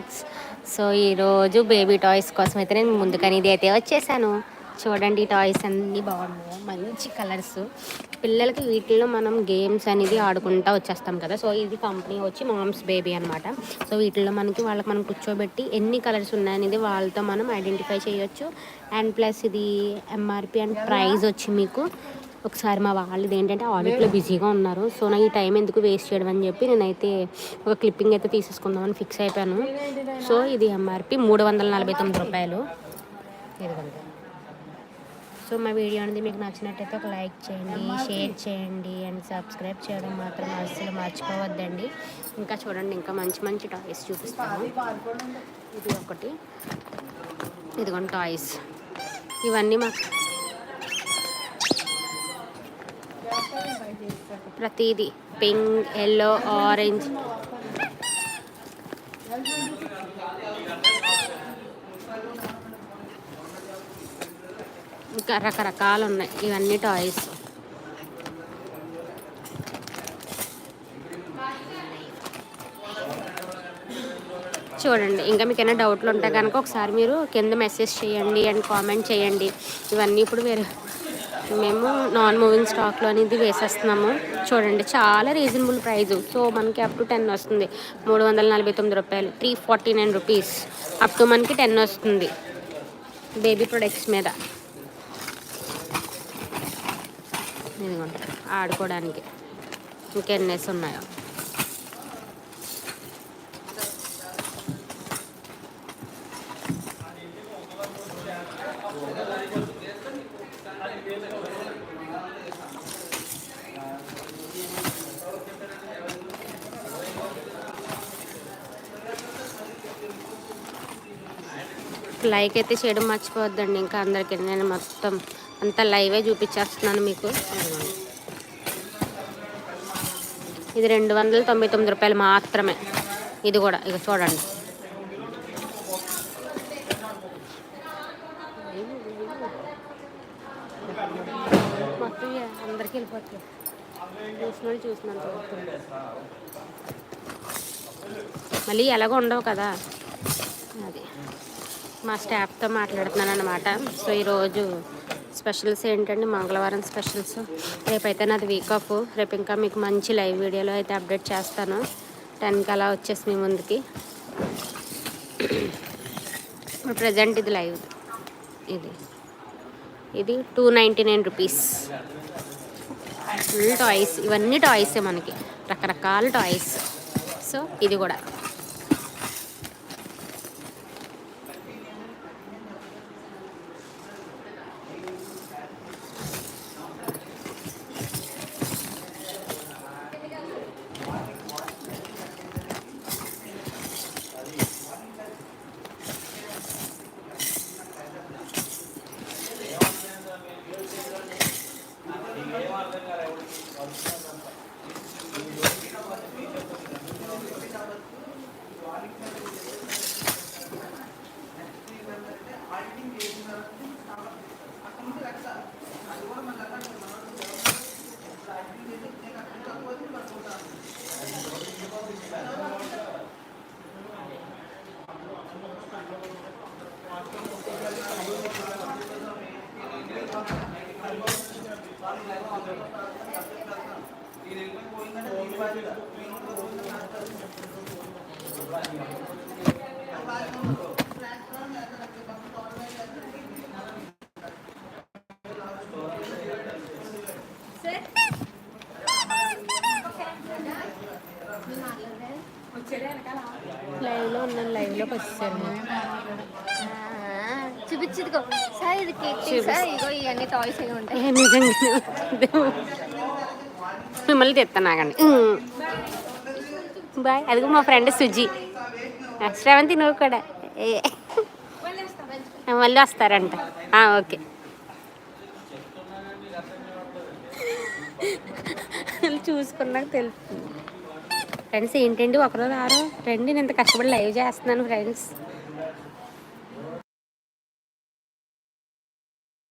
Vlogs so ఈరోజు baby toys కోసం అయితే నేను ముందుకని ఇది అయితే వచ్చేసాను. చూడండి టాయ్స్ అన్నీ బాగున్నాయి? మంచి కలర్స్ పిల్లలకి వీటిల్లో మనం గేమ్స్ అనేది ఆడుకుంటా వచ్చేస్తాం కదా. సో ఇది కంపెనీ వచ్చి మామ్స్ బేబీ అనమాట సో వీటిల్లో మనకి వాళ్ళకి మనం కూర్చోబెట్టి ఎన్ని కలర్స్ ఉన్నాయనేది వాళ్ళతో మనం ఐడెంటిఫై చేయొచ్చు. అండ్ ప్లస్ ఇది ఎంఆర్పి అండ్ ప్రైస్ వచ్చి మీకు ఒకసారి మా వాళ్ళది ఏంటంటే ఆడిట్లో బిజీగా ఉన్నారు. సో నాకు ఈ టైం ఎందుకు వేస్ట్ చేయడం అని చెప్పి నేనైతే ఒక క్లిప్పింగ్ అయితే తీసేసుకుందామని ఫిక్స్ అయిపోయాను. సో ఇది ఎంఆర్పి మూడు వందల నలభై తొమ్మిది రూపాయలు. ఇదిగోండి. సో మా వీడియో అనేది మీకు నచ్చినట్టయితే ఒక లైక్ చేయండి షేర్ చేయండి అండ్ సబ్స్క్రైబ్ చేయడం మాత్రం అసలు మర్చిపోవద్దండి. ఇంకా చూడండి ఇంకా మంచి మంచి టాయ్స్ చూపిస్తాను. ఇది ఒకటి. ఇదిగోండి టాయ్స్. ఇవన్నీ మాకు ప్రతిదీ. Pink yellow orange. ఇంకా రకరకాలు ఉన్నాయి ఇవన్నీ టాయ్స్. చూడండి. ఇంకా మీకు ఏమైనా డౌట్లు ఉంటే కనుక ఒకసారి మీరు కింద మెసేజ్ చేయండి అండ్ కామెంట్ చేయండి. ఇవన్నీ ఇప్పుడు వేరే మేము నాన్ మూవింగ్ స్టాక్లో అనేది వేసేస్తున్నాము. చూడండి చాలా రీజనబుల్ ప్రైస్ సో మనకి అప్ టు టెన్ వస్తుంది. మూడు వందల నలభై తొమ్మిది రూపాయలు. Three forty nine rupees up to మనకి టెన్ వస్తుంది. బేబీ ప్రొడక్ట్స్ మీద. ఇదిగోండి ఆడుకోవడానికి. ఇంకెన్నేసి ఉన్నాయో. లైక్ అయితే చేయడం మర్చిపోవద్దండి. ఇంకా అందరికీ నేను మొత్తం అంతా లైవే చూపించేస్తున్నాను మీకు. ఇది రెండు వందల తొంభై తొమ్మిది రూపాయలు మాత్రమే. ఇది కూడా ఇక చూడండి. మొత్తం ఇక అందరికీ వెళ్ళిపోతాయి చూసిన చూసినంత మళ్ళీ ఎలాగో ఉండవు కదా. అది. మా స్టాఫ్తో మాట్లాడుతున్నాను అనమాట సో ఈరోజు స్పెషల్స్ ఏంటండి? మంగళవారం స్పెషల్స్. రేపైతే నాది వీక్ ఆఫ్ రేపు ఇంకా మీకు మంచి లైవ్ వీడియోలో అయితే అప్డేట్ చేస్తాను. టెన్కి అలా వచ్చేసి మీ ముందుకి. ఇప్పుడు ప్రజెంట్ ఇది లైవ్. ఇది. ఇది two ninety nine rupees full toys ఇవన్నీ టాయ్సే మనకి. రకరకాల టాయ్స్ సో ఇది కూడా. లైవ్లో ఉన్నాను లైవ్లోకి వచ్చేసాను. చూపించదుకో సార్ ఇది కేక్ సార్ ఇగో ఇవన్నీ టాయ్స్ ఏమి ఉంటాయి. నిజంగా. మిమ్మల్ని తెస్తానాగండి బాయ్. అదిగో మా ఫ్రెండ్ సుజీ. శ్రవంతి నువ్వు కూడా. మళ్ళీ వస్తారంట. ఓకే. చూసుకున్నాక తెలుస్తుంది. ఫ్రెండ్స్ ఏంటండి? ఒకరోజు ఆరో? రండి నేను ఇంత కష్టపడి లైవ్ చేస్తున్నాను ఫ్రెండ్స్.